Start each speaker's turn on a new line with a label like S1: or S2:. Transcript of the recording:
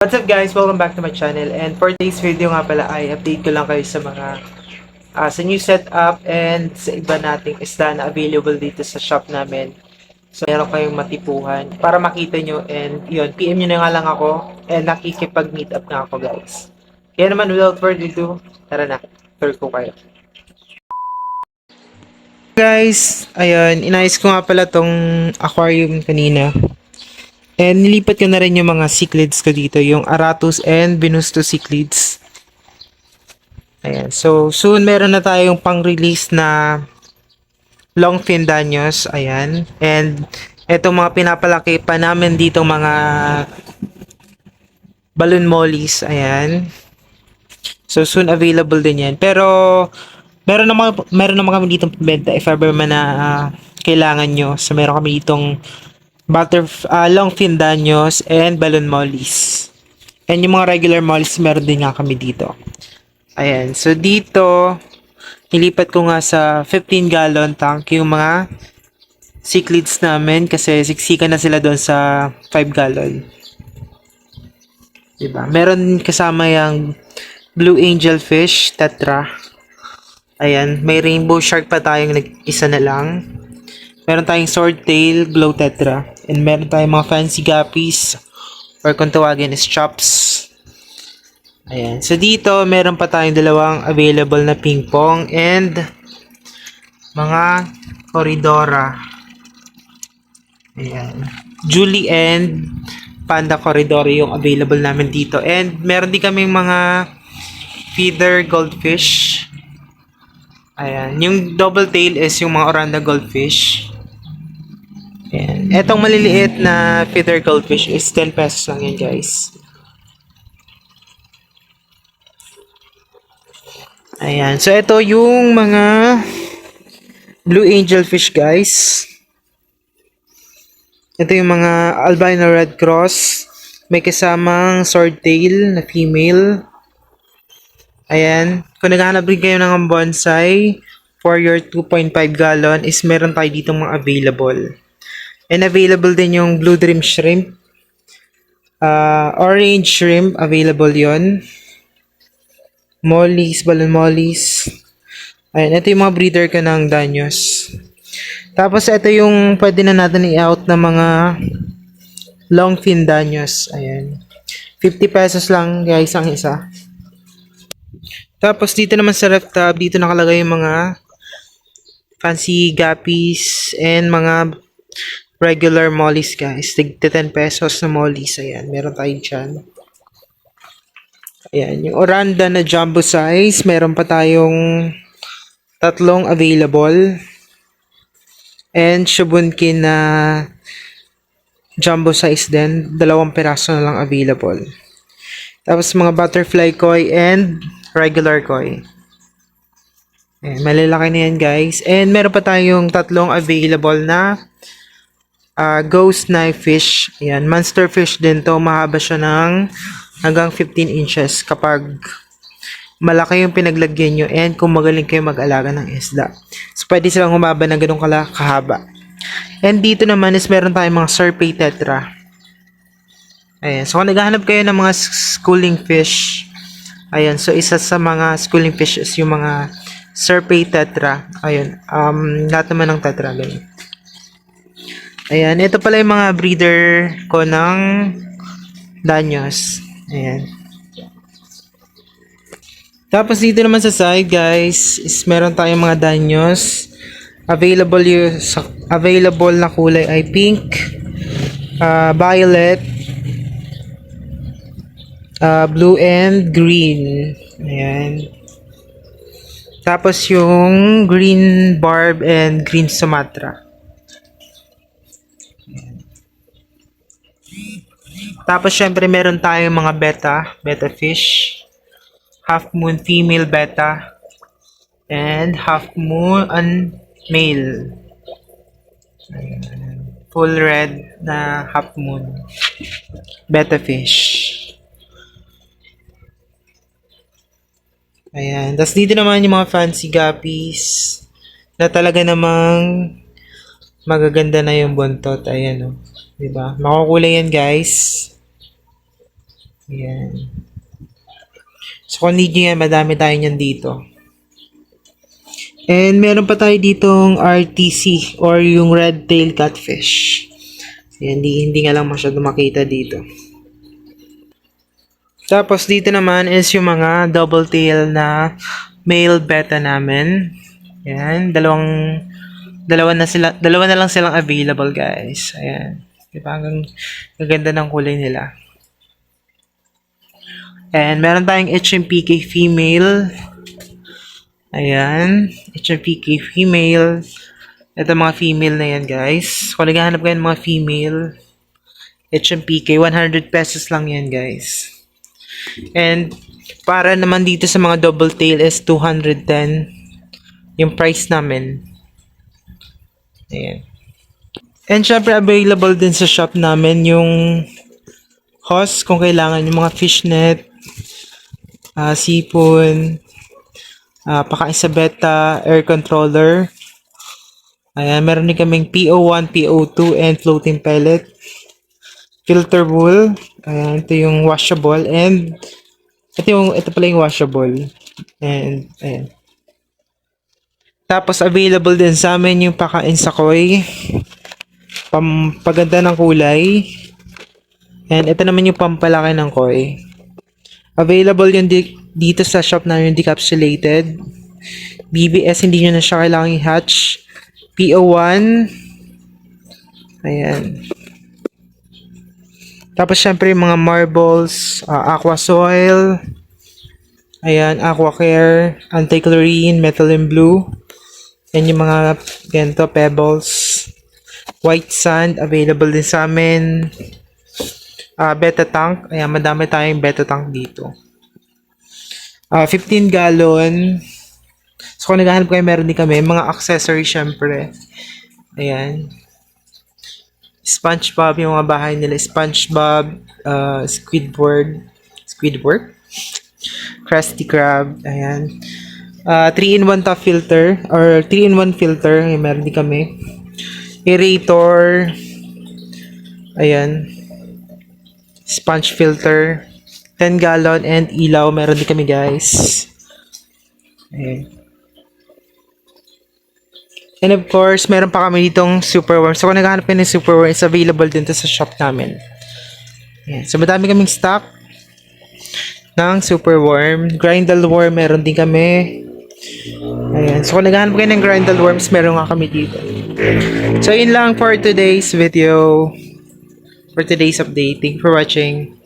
S1: What's up guys? Welcome back to my channel and for today's video nga pala ay update ko lang kayo sa mga ah, sa new setup and sa iba nating isda na available dito sa shop namin. So meron kayong matipuhan para makita nyo and yun, PM nyo na nga lang ako and nakikipag-meet up na ako guys. Kaya naman without further ado, tara na, tour ko kayo. Guys, ayun, inayos ko nga pala tong aquarium kanina. And nilipat ko na rin yung mga cichlids ko dito, yung Aratus and Venusto cichlids. Ayan, so soon meron na tayong pang-release na long fin danyos, ayan. And etong mga pinapalaki pa namin dito mga balloon mollies, ayan. So soon available din yan. Pero meron naman meron naman kami dito benta if ever man na ah, kailangan nyo. So meron kami ditong butter ah, long fin danyos and balloon mollies. And yung mga regular mollies meron din nga kami dito. Ayan. So dito nilipat ko nga sa 15 gallon tank yung mga cichlids namin kasi siksikan na sila doon sa 5 gallon. Diba? Meron kasama yung blue angel fish, tetra. Ayan, may rainbow shark pa tayong nag-isa na lang. Meron tayong swordtail, glow tetra. And meron tayong mga fancy guppies or kung tawagin is chops. Ayan. So dito, meron pa tayong dalawang available na ping pong and mga koridora. Ayan. Julie and Panda Corridor yung available namin dito. And meron din kaming mga feeder goldfish. Ayan. Yung double tail is yung mga oranda goldfish. Etong maliliit na feeder goldfish is 10 pesos lang yan guys. Ayan. So, ito yung mga blue angel fish, guys. Ito yung mga albino red cross. May kasamang swordtail na female. Ayan. Kung naghahanap rin kayo ng bonsai for your 2.5 gallon is meron tayo dito mga available. And available din yung blue dream shrimp. Uh, orange shrimp, available yon mollies, balloon mollies. Ayan, ito yung mga breeder ka ng danyos. Tapos ito yung pwede na natin i-out ng mga long fin danyos. Ayan. 50 pesos lang guys ang isa. Tapos dito naman sa ref tab, dito nakalagay yung mga fancy guppies and mga regular mollies guys. Tig 10 pesos na mollies. Ayan, meron tayo dyan. Ayan, yung Oranda na jumbo size, meron pa tayong tatlong available. And Shubunkin na jumbo size din, dalawang piraso na lang available. Tapos mga butterfly koi and regular koi. Ayan, malalaki na yan guys. And meron pa tayong tatlong available na ah, ghost knife fish. Ayan, monster fish din to. Mahaba siya ng hanggang 15 inches kapag malaki yung pinaglagyan nyo and kung magaling kayo mag-alaga ng isda. So, pwede silang humaba ng ganun kala kahaba. And dito naman is meron tayong mga Serpay Tetra. Ayan. So, kung naghahanap kayo ng mga schooling fish, ayan. So, isa sa mga schooling fish is yung mga Serpay Tetra. Ayun. Um, lahat naman ng Tetra. Ganun. Ayan. Ito pala yung mga breeder ko ng Danyos. Ayan. Tapos dito naman sa side guys, is meron tayong mga danyos. Available yung available na kulay ay pink, uh, violet, uh, blue and green. Ayan. Tapos yung green barb and green Sumatra. Tapos syempre meron tayong mga beta, beta fish, half moon female beta, and half moon un male. Full red na half moon beta fish. Ayan. Tapos dito naman yung mga fancy guppies na talaga namang magaganda na yung buntot. Ayan o. Oh. Diba? Makukulay yan guys. Ayan. So, kung need nyo yan, madami tayo niyan dito. And meron pa tayo ditong RTC or yung red tail catfish. Ayan, hindi, hindi nga lang masyado makita dito. Tapos dito naman is yung mga double tail na male beta namin. Ayan, dalawang dalawa na sila, dalawa na lang silang available, guys. Ayan. Diba? Ang ang ganda ng kulay nila. And meron tayong HMPK female. Ayan. HMPK female. Ito mga female na yan, guys. Kung naghahanap kayo ng mga female, HMPK, 100 pesos lang yan, guys. And para naman dito sa mga double tail is 210 yung price namin. Ayan. And syempre available din sa shop namin yung hose kung kailangan yung mga fishnet, ah sipon, ah pakain sa beta, air controller. Ayan, meron din kaming PO1, PO2, and floating pellet. Filter bowl. Ayan, ito yung washable. And, ito yung, ito pala yung washable. And, ayan. Tapos, available din sa amin yung pakain sa koi. Pampaganda ng kulay. And, ito naman yung pampalaki ng koi. Available yun di- dito sa shop na yung decapsulated. BBS, hindi nyo na siya kailangang i-hatch. PO1. Ayan. Tapos, syempre, yung mga marbles, uh, aqua soil. Ayan, aqua care, anti-chlorine, metal and blue. Yan yung mga ganito, pebbles. White sand, available din sa amin. Ah, beta tank. Ayan, madami tayong beta tank dito. Ah, 15 gallon. So, kung naghahanap kayo, meron din kami. Mga accessories, syempre. Ayan. SpongeBob, yung mga bahay nila. SpongeBob, uh, Squidward, Squidward, Krusty Krab, ayan. Uh, 3-in-1 top filter, or 3-in-1 filter, ayan, meron din kami. Aerator, ayan. Sponge filter, 10 gallon, and ilaw, meron din kami guys. Ayan. And of course, meron pa kami ditong superworm. So, kung naghahanap kayo ng superworm, is available din sa shop namin. Ayan. So, madami kaming stock ng superworm. Grindle worm, meron din kami. Ayan. So, kung naghahanap kayo ng grindle worms, meron nga kami dito. So, yun lang for today's video. For today's update. Thank you for watching.